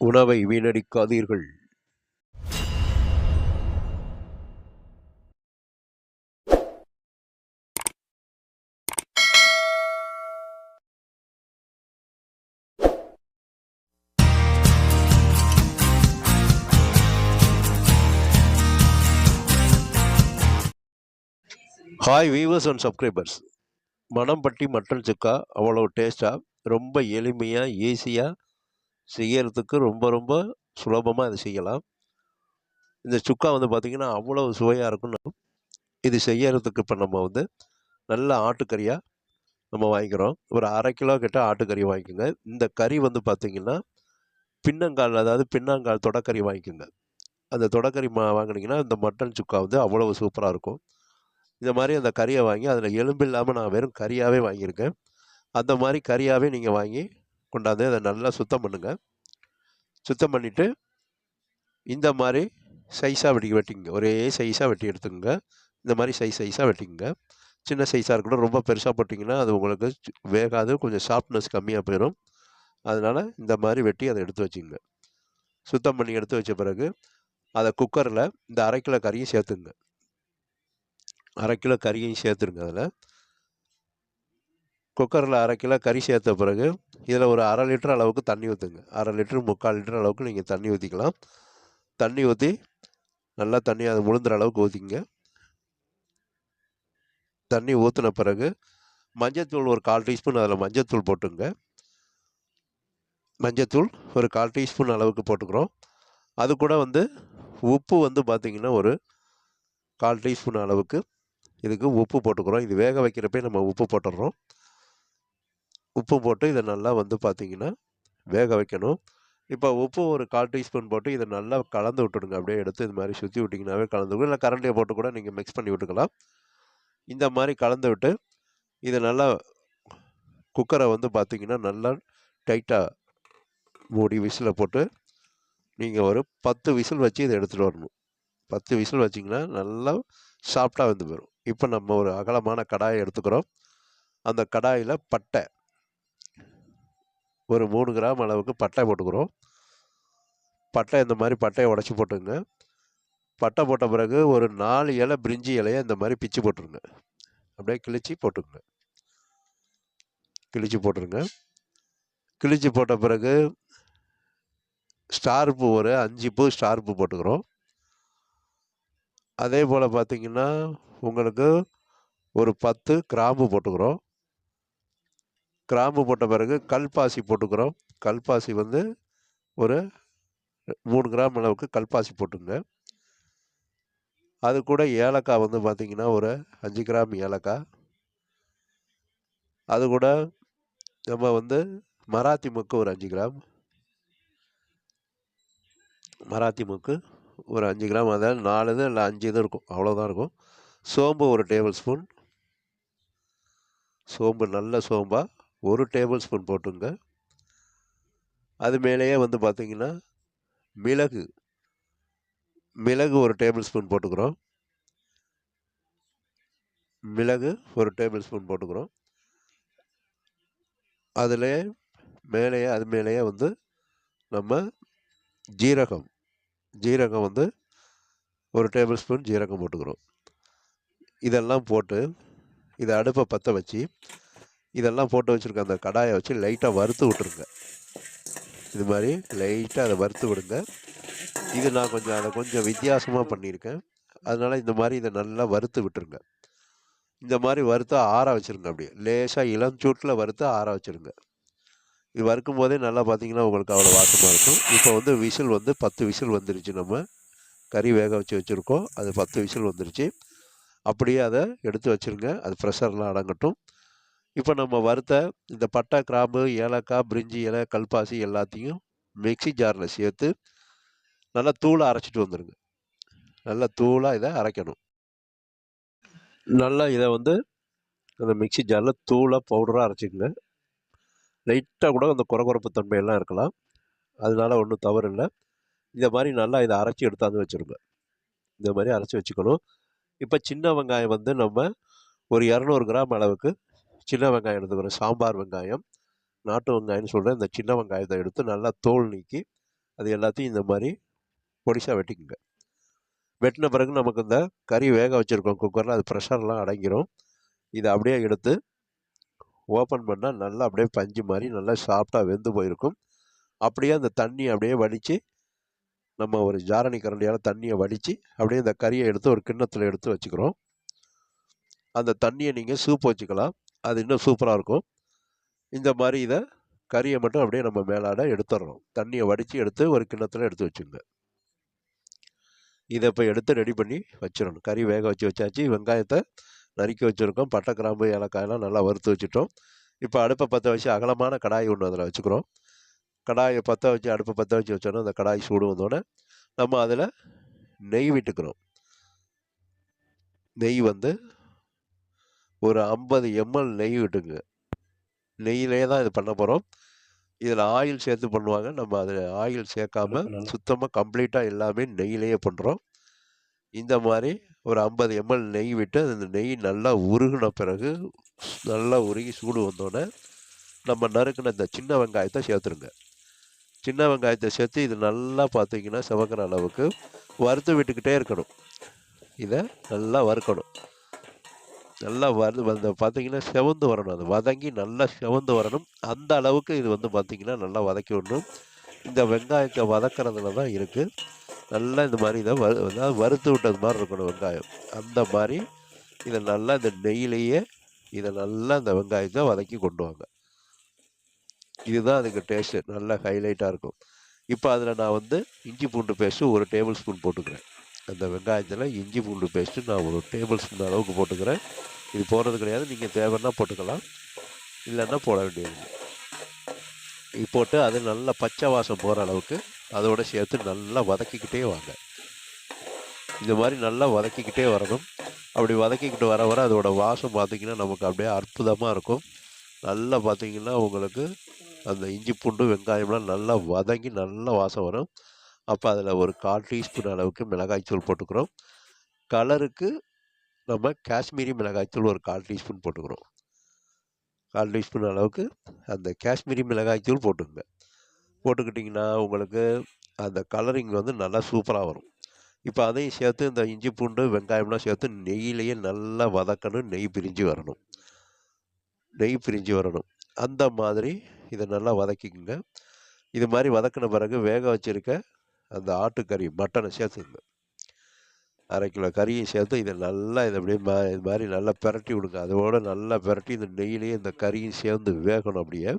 உணவை வீணடிக்காதீர்கள். Hi viewers and subscribers Manampatti mutton chukka அவ்வளோ டேஸ்ட்டாக ரொம்ப எளிமையாக ஈஸியாக செய்யறதுக்கு ரொம்ப ரொம்ப சுலபமாக இதை செய்யலாம். இந்த சுக்கா வந்து பார்த்திங்கன்னா அவ்வளோ சுவையாக இருக்கும் இது செய்யறதுக்கு இப்போ நம்ம வந்து நல்ல ஆட்டுக்கறியாக நம்ம வாங்கிக்கிறோம். ஒரு அரை கிலோ கிட்ட ஆட்டுக்கறி வாங்கிக்கோங்க. இந்த கறி வந்து பார்த்திங்கன்னா பின்னங்கால் அதாவது பின்னங்கால் தொடக்கறி வாங்கிக்கோங்க. அந்த தொடக்கறி மா வாங்கினீங்கன்னா இந்த மட்டன் சுக்கா வந்து அவ்வளோ சூப்பராக இருக்கும். இந்த மாதிரி அந்த கறியை வாங்கி அதில் எலும்பு இல்லாமல் நான் வெறும் கறியாகவே வாங்கியிருக்கேன். அந்த மாதிரி கறியாகவே நீங்கள் வாங்கி கொண்டாந்து அதை நல்லா சுத்தம் பண்ணுங்கள் சுத்தம் பண்ணிவிட்டு இந்த மாதிரி சைஸாக வெட்டி வெட்டிங்க. ஒரே சைஸாக வெட்டி எடுத்துக்கோங்க. இந்த மாதிரி சைஸ் சைஸாக வெட்டிங்க சின்ன சைஸாக இருக்கட்டும் ரொம்ப பெருசாக போட்டிங்கன்னா அது உங்களுக்கு வேகாது கொஞ்சம் சாஃப்ட்னஸ் கம்மியாக போயிடும் அதனால் இந்த மாதிரி வெட்டி அதை எடுத்து வச்சுங்க சுத்தம் பண்ணி எடுத்து வச்ச பிறகு அதை குக்கரில் இந்த அரை கிலோ கறியும் சேர்த்துங்க. அரை கிலோ கறியும் சேர்த்துருங்க அதில். குக்கரில் அரை கிலோ கறி சேர்த்த பிறகு இதில் ஒரு அரை லிட்டர் அளவுக்கு தண்ணி ஊற்றுங்க அரை லிட்டர் முக்கால் லிட்டர் அளவுக்கு நீங்கள் தண்ணி ஊற்றிக்கலாம் தண்ணி ஊற்றி நல்லா தண்ணி அது முழுந்துற அளவுக்கு ஊற்றிங்க தண்ணி ஊற்றின பிறகு மஞ்சத்தூள் ஒரு கால் டீஸ்பூன் அதில் மஞ்சத்தூள் போட்டுங்க. மஞ்சத்தூள் ஒரு கால் டீஸ்பூன் அளவுக்கு போட்டுக்கிறோம். அது கூட வந்து உப்பு வந்து பார்த்திங்கன்னா ஒரு கால் டீஸ்பூன் அளவுக்கு இதுக்கு உப்பு போட்டுக்கிறோம். இது வேக வைக்கிறப்பே நம்ம உப்பு போட்டுடுறோம் உப்பு போட்டு இதை நல்லா வந்து பார்த்திங்கன்னா வேக வைக்கணும். இப்போ உப்பு ஒரு கால் டீஸ்பூன் போட்டு இதை நல்லா கலந்து விட்டுடுங்க. அப்படியே எடுத்து இது மாதிரி சுற்றி விட்டிங்கனாவே கலந்து விடும். இல்லை கரண்டியை போட்டு கூட நீங்கள் மிக்ஸ் பண்ணி விட்டுக்கலாம். இந்த மாதிரி கலந்து விட்டு இதை நல்லா குக்கரை வந்து பார்த்திங்கன்னா நல்லா டைட்டாக மூடி விசிலை போட்டு நீங்கள் ஒரு பத்து விசில் வச்சு இதை எடுத்துகிட்டு வரணும். பத்து விசில் வச்சிங்கன்னா நல்லா சாஃப்டாக வந்து போயிடும் இப்போ நம்ம ஒரு அகலமான கடாயை எடுத்துக்கிறோம். அந்த கடாயில் பட்டை ஒரு மூணு கிராம் அளவுக்கு பட்டை போட்டுக்கிறோம். பட்டை இந்த மாதிரி பட்டையை உடச்சி போட்டுங்க பட்டை போட்ட பிறகு ஒரு நாலு இலை பிரிஞ்சி இலையை இந்த மாதிரி பிச்சு போட்டுருங்க. அப்படியே கிழிச்சு போட்டுருங்க கிழிச்சு போட்டுருங்க. கிழிச்சு போட்ட பிறகு ஸ்டார் பூ ஒரு அஞ்சு பூ ஸ்டார் பூ போட்டுக்கிறோம். அதே போல் பார்த்தீங்கன்னா உங்களுக்கு ஒரு பத்து கிராம்பு போட்டுக்கிறோம். கிராம்பு போட்ட பிறகு கல்பாசி போட்டுக்கிறோம். கல்பாசி வந்து ஒரு மூணு கிராம் அளவுக்கு கல்பாசி போட்டுங்க. அது கூட ஏலக்காய் வந்து பார்த்திங்கன்னா ஒரு அஞ்சு கிராம் ஏலக்காய். அது கூட நம்ம வந்து மராத்தி முக்கு ஒரு அஞ்சு கிராம். மராத்தி முக்கு ஒரு அஞ்சு கிராம். அதாவது நாலு இது இல்லை அஞ்சு இது இருக்கும். அவ்வளோதான் இருக்கும். சோம்பு ஒரு டேபிள் ஸ்பூன். சோம்பு நல்ல சோம்பாக ஒரு டேபிள் ஸ்பூன் போட்டுங்க. அது மேலேயே வந்து பார்த்திங்கன்னா மிளகு. மிளகு ஒரு டேபிள் ஸ்பூன் போட்டுக்கிறோம். மிளகு ஒரு டேபிள் ஸ்பூன் போட்டுக்கிறோம். அதில் மேலேயே அது மேலேயே வந்து நம்ம ஜீரகம். ஜீரகம் வந்து ஒரு டேபிள் ஸ்பூன் ஜீரகம் போட்டுக்கிறோம். இதெல்லாம் போட்டு இதை அடுப்பை பற்ற வச்சு இதெல்லாம் போட்டு வச்சுருக்க அந்த கடாயை வச்சு லைட்டாக வறுத்து விட்ருங்க இது மாதிரி லைட்டாக அதை வறுத்து விடுங்க. இது நான் கொஞ்சம் அதை கொஞ்சம் வித்தியாசமாக பண்ணியிருக்கேன். அதனால் இந்த மாதிரி இதை நல்லா வறுத்து விட்டுருங்க. இந்த மாதிரி வறுத்து ஆற வச்சுருங்க அப்படியே. லேசாக இளம் சூட்டில் வறுத்து ஆற வச்சுருங்க. இது வறுக்கும் போதே நல்லா பார்த்தீங்கன்னா உங்களுக்கு அவ்வளோ வாசமாக இருக்கும். இப்போ வந்து விசில் வந்து பத்து விசில் வந்துருச்சு. நம்ம கறி வேக வச்சு வச்சுருக்கோம். அது பத்து விசில் வந்துருச்சு. அப்படியே அதை எடுத்து வச்சுருங்க. அது ப்ரெஷர்லாம் அடங்கட்டும். இப்போ நம்ம வறுத்த இந்த பட்டை கிராம்பு ஏலக்காய் பிரிஞ்சி இலை கல்பாசி எல்லாத்தையும் மிக்ஸி ஜாரில் சேர்த்து நல்லா தூளாக அரைச்சிட்டு வந்துடுங்க நல்லா தூளாக இதை அரைக்கணும். நல்லா இதை வந்து அந்த மிக்ஸி ஜாரில் தூளாக பவுடராக அரைச்சிக்கங்க. லைட்டாக கூட அந்த குறகுறப்பு தன்மையெல்லாம் இருக்கலாம். அதனால ஒன்றும் தவறு இல்லை. இந்த மாதிரி நல்லா இதை அரைச்சி எடுத்தாந்து வச்சுருங்க. இந்த மாதிரி அரைச்சி வச்சுக்கணும். இப்போ சின்ன வெங்காயம் வந்து நம்ம ஒரு இரநூறு கிராம் அளவுக்கு சின்ன வெங்காயம் எடுத்துக்கிறோம் சாம்பார் வெங்காயம் நாட்டு வெங்காயம்னு சொல்கிறேன் இந்த சின்ன வெங்காயத்தை எடுத்து நல்லா தோல் நீக்கி அது எல்லாத்தையும் இந்த மாதிரி பொடிசாக வெட்டிக்குங்க. வெட்டின பிறகு நமக்கு இந்த கறி வேக வச்சுருக்கோம் குக்கரில். அது ப்ரெஷர்லாம் அடங்கிரும். இதை அப்படியே எடுத்து ஓப்பன் பண்ணால் நல்லா அப்படியே பஞ்சு மாதிரி நல்லா சாஃப்டாக வெந்து போயிருக்கும். அப்படியே அந்த தண்ணி அப்படியே வடித்து நம்ம ஒரு ஜாரணி கரண்டியால் தண்ணியை வடித்து அப்படியே இந்த கறியை எடுத்து ஒரு கிண்ணத்தில் எடுத்து வச்சுக்கிறோம். அந்த தண்ணியை நீங்கள் சூப் வச்சுக்கலாம். அது இன்னும் சூப்பராக இருக்கும். இந்த மாதிரி இதை கறியை மட்டும் அப்படியே நம்ம மேலாட எடுத்துடுறோம் தண்ணியை வடித்து எடுத்து ஒரு கிண்ணத்தில் எடுத்து வச்சுங்க. இதை இப்போ எடுத்து ரெடி பண்ணி வச்சிடணும். கறி வேக வச்சு வச்சாச்சு. வெங்காயத்தை நறுக்கி வச்சுருக்கோம். பட்டை கிராம்பு ஏலக்காயெல்லாம் நல்லா வறுத்து வச்சுட்டோம். இப்போ அடுப்பை பற்ற வச்சு அகலமான கடாய் ஒன்று அதில் வச்சுக்கிறோம். கடாயை பற்ற வச்சு அடுப்பை பற்ற வச்சு வச்சோன்னா அந்த கடாய் சூடு வந்தோடனே நம்ம அதில் நெய் விட்டுக்கிறோம். நெய் வந்து ஒரு ஐம்பது எம்எல் நெய் விட்டுங்க நெய்யிலே தான் இது பண்ண போகிறோம் இதில் ஆயில் சேர்த்து பண்ணுவாங்க. நம்ம அதில் ஆயில் சேர்க்காம சுத்தமாக கம்ப்ளீட்டாக எல்லாமே நெய்யிலேயே பண்ணுறோம். இந்த மாதிரி ஒரு ஐம்பது எம்எல் நெய் விட்டு அந்த நெய் நல்லா உருகின பிறகு நல்லா உருகி சூடு வந்தோடனே நம்ம நறுக்கின இந்த சின்ன வெங்காயத்தை சேர்த்துருங்க. சின்ன வெங்காயத்தை சேர்த்து இது நல்லா பார்த்தீங்கன்னா சிவக்கிற அளவுக்கு வறுத்து விட்டுக்கிட்டே இருக்கணும். இதை நல்லா வறுக்கணும். நல்லா வரு அந்த பார்த்தீங்கன்னா செவந்து வரணும். அது வதங்கி நல்லா செவந்து வரணும். அந்த அளவுக்கு இது வந்து பார்த்திங்கன்னா நல்லா வதக்கி விடணும். இந்த வெங்காயத்தை வதக்கிறதுல தான் இருக்குது நல்லா இந்த மாதிரி இதை வறு அதாவது வறுத்து விட்டது மாதிரி இருக்கணும் வெங்காயம். அந்த மாதிரி இதை நல்லா இந்த நெய்யிலேயே இதை நல்லா இந்த வெங்காயத்தை வதக்கி கொண்டு வாங்க. இதுதான் அதுக்கு டேஸ்ட்டு. நல்லா ஹைலைட்டாக இருக்கும். இப்போ அதில் நான் வந்து இஞ்சி பூண்டு பேஸ்ட்டு ஒரு டேபிள் ஸ்பூன் போட்டுக்கிறேன். அந்த வெங்காயத்தில் இஞ்சி பூண்டு பேஸ்ட்டு நான் ஒரு டேபிள் ஸ்பூன் அளவுக்கு போட்டுக்கிறேன். இது போடுறது கிடையாது. நீங்கள் தேவைன்னா போட்டுக்கலாம். இல்லைன்னா போட வேண்டியது இது போட்டு அது நல்லா பச்சை வாசம் போகிற அளவுக்கு அதோட சேர்த்து நல்லா வதக்கிக்கிட்டே வாங்க. இந்த மாதிரி நல்லா வதக்கிக்கிட்டே வரணும். அப்படி வதக்கிக்கிட்டு வர வர அதோட வாசம் பார்த்திங்கன்னா நமக்கு அப்படியே அற்புதமாக இருக்கும். நல்லா பார்த்தீங்கன்னா உங்களுக்கு அந்த இஞ்சி பூண்டு வெங்காயம்லாம் நல்லா வதங்கி நல்லா வாசம் வரும். அப்போ அதில் ஒரு கால் டீஸ்பூன் அளவுக்கு மிளகாய்த்தூள் போட்டுக்கிறோம். கலருக்கு நம்ம காஷ்மீரி மிளகாய்த்தூள் ஒரு கால் டீஸ்பூன் போட்டுக்கிறோம். கால் டீஸ்பூன் அளவுக்கு அந்த காஷ்மீரி மிளகாய்த்தூள் போட்டுங்க போட்டுக்கிட்டிங்கன்னா உங்களுக்கு அந்த கலரிங் வந்து நல்லா சூப்பராக வரும். இப்போ அதையும் சேர்த்து இந்த இஞ்சி பூண்டு வெங்காயம்லாம் சேர்த்து நெய்யிலேயே நல்லா வதக்கணும். நெய் பிரிஞ்சு வரணும். நெய் பிரிஞ்சு வரணும். அந்த மாதிரி இதை நல்லா வதக்கிக்கோங்க. இது மாதிரி வதக்கின பிறகு வேக வச்சுருக்க அந்த ஆட்டுக்கறி மட்டனை சேர்த்துங்க. அரை கிலோ கறியை சேர்த்து இதை நல்லா இதை அப்படியே மா இது மாதிரி நல்லா பிரட்டி விடுங்க. அதோட நல்லா பிரட்டி இந்த நெய்யிலேயே இந்த கறியும் சேர்ந்து வேகணும் அப்படியே.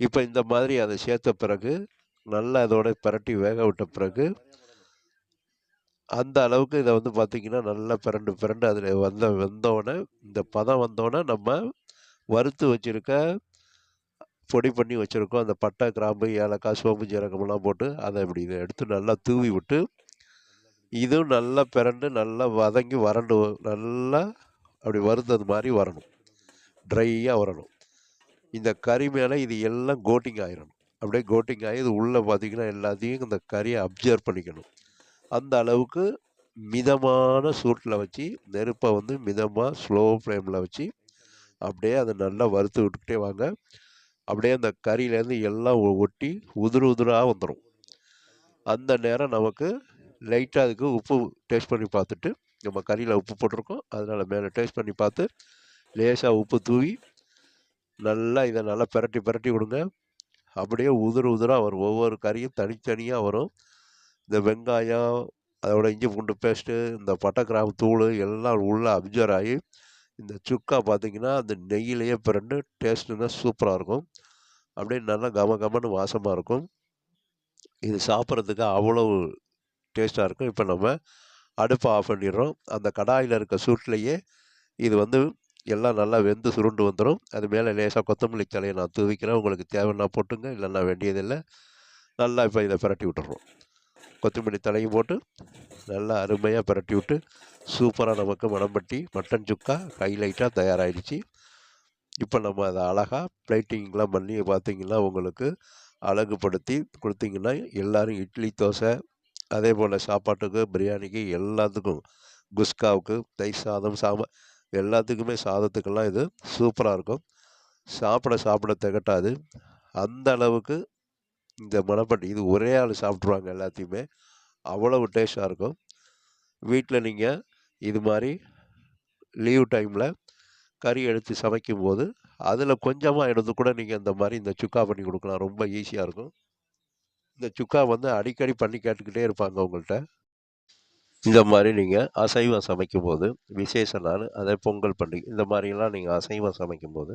இப்போ இந்த மாதிரி அதை சேர்த்த பிறகு நல்லா அதோட பிரட்டி வேக விட்ட பிறகு அந்த அளவுக்கு இதை வந்து பார்த்திங்கன்னா நல்லா பிரண்டு பிறண்டு அதில் வந்த வந்தோடனே இந்த பதம் வந்தோடனே நம்ம வறுத்து வச்சுருக்க பொடி பண்ணி வச்சுருக்கோம். அந்த பட்டை கிராம்பு ஏலக்காய் சோம்பு ஜீரகமெல்லாம் போட்டு அதை இப்படி இதை எடுத்து நல்லா தூவி விட்டு இதுவும் நல்லா பிரண்டு நல்லா வதங்கி வறண்டு நல்லா அப்படி வருந்தது மாதிரி வரணும். ட்ரையாக வரணும். இந்த கறி மேலே இது எல்லாம் கோட்டிங் ஆகிடணும் அப்படியே கோட்டிங் ஆகி இது உள்ளே பார்த்தீங்கன்னா எல்லாத்தையும் இந்த கறியை அப்சர்வ் பண்ணிக்கணும். அந்த அளவுக்கு மிதமான சூட்டில் வச்சு நெருப்பை வந்து மிதமாக ஸ்லோ ஃப்ளேமில் வச்சு அப்படியே அதை நல்லா வறுத்து விட்டுக்கிட்டே வாங்க. அப்படியே அந்த கறியிலேருந்து எல்லாம் ஒட்டி உதிரு உதிராக வந்துடும் அந்த நேரம் நமக்கு லைட்டாக அதுக்கு உப்பு டேஸ்ட் பண்ணி பார்த்துட்டு நம்ம கறியில் உப்பு போட்டிருக்கோம். அதனால் மேலே டேஸ்ட் பண்ணி பார்த்து லேசாக உப்பு தூவி நல்லா இதை நல்லா பிரட்டி பிரட்டி விடுங்க. அப்படியே உதிர உதிராக வரும். ஒவ்வொரு கறியும் தனித்தனியாக வரும். இந்த வெங்காயம் அதோட இஞ்சி பூண்டு பேஸ்ட்டு இந்த பட்டை கிராம்பு தூள் எல்லாம் உள்ளே அப்சர்வ் ஆகி இந்த சுக்கா பார்த்தீங்கன்னா அந்த நெய்யிலேயே பிறண்டு டேஸ்ட்டுன்னா சூப்பராக இருக்கும். அப்படியே நல்லா கம கமன்னு வாசமாக இருக்கும். இது சாப்பிட்றதுக்கு அவ்வளவு டேஸ்ட்டாக இருக்கும். இப்போ நம்ம அடுப்பை ஆஃப் பண்ணிடுறோம். அந்த கடாயில் இருக்க சூட்லேயே இது வந்து எல்லாம் நல்லா வெந்து சுருண்டு வந்துடும் அது மேலே லேசாக கொத்தமல்லி தலையை நான் தூவிக்கிறேன். உங்களுக்கு தேவைன்னா போட்டுங்க. இல்லைன்னா வேண்டியதில்லை. நல்லா இப்போ இதை பிரட்டி விட்டுறோம். கொத்தமல்லி தலையும் போட்டு நல்லா அருமையாக பரட்டி விட்டு சூப்பராக நமக்கு மணம்பட்டி மட்டன் சுக்கா ஹைலைட்டாக தயாராகிடுச்சு இப்போ நம்ம அதை அழகாக பிளேட்டிங்லாம் பண்ணி பார்த்திங்கன்னா உங்களுக்கு அழகுபடுத்தி கொடுத்தீங்கன்னா எல்லோரும் இட்லி தோசை அதே போல் சாப்பாட்டுக்கு பிரியாணிக்கு எல்லாத்துக்கும் குஸ்காவுக்கு தயிர் சாதம் சாம்பார் எல்லாத்துக்குமே சாதத்துக்கெல்லாம் இது சூப்பராக இருக்கும். சாப்பிட சாப்பிட திகட்டாது. அந்த அளவுக்கு இந்த மணப்பட்டி இது ஒரே ஆள் சாப்பிட்ருவாங்க எல்லாத்தையுமே. அவ்வளவு டேஸ்ட்டாக இருக்கும். வீட்டில் நீங்கள் இது மாதிரி லீவ் டைமில் கறி எடுத்து சமைக்கும்போது அதில் கொஞ்சமாக எடுத்து கூட நீங்கள் இந்த மாதிரி இந்த சுக்கா பண்ணி கொடுக்கலாம். ரொம்ப ஈஸியாக இருக்கும். இந்த சுக்கா வந்து அடிக்கடி பண்ணி கேட்டுக்கிட்டே இருப்பாங்க உங்கள்கிட்ட இந்த மாதிரி நீங்கள் அசைவம் சமைக்கும்போது விசேஷ நாள் அதே பொங்கல் பண்டிகை இந்த மாதிரிலாம் நீங்கள் அசைவம் சமைக்கும்போது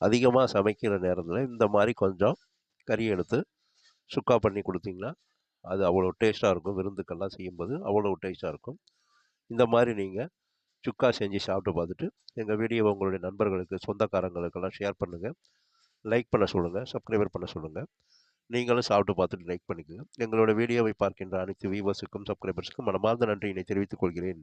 அதிகமாக சமைக்கிற நேரத்தில் இந்த மாதிரி கொஞ்சம் கறி எடுத்து சுக்கா பண்ணி கொடுத்தீங்கன்னா அது அவ்வளோ டேஸ்ட்டாக இருக்கும். விருந்துக்கெல்லாம் செய்யும்போது அவ்வளோ டேஸ்ட்டாக இருக்கும். இந்த மாதிரி நீங்கள் சுக்கா செஞ்சு சாப்பிட்டு பார்த்துட்டு எங்கள் வீடியோவை உங்களுடைய நண்பர்களுக்கு சொந்தக்காரங்களுக்கெல்லாம் ஷேர் பண்ணுங்கள் லைக் பண்ண சொல்லுங்கள் சப்ஸ்கிரைபர் பண்ண சொல்லுங்கள் நீங்களும் சாப்பிட்டு பார்த்துட்டு லைக் பண்ணிக்கோங்க. எங்களோட வீடியோவை பார்க்கின்ற அனைத்து வியூவர்ஸுக்கும் சப்ஸ்கிரைபர்ஸுக்கும் மனமார்ந்த நன்றியினை தெரிவித்துக் கொள்கிறேன்.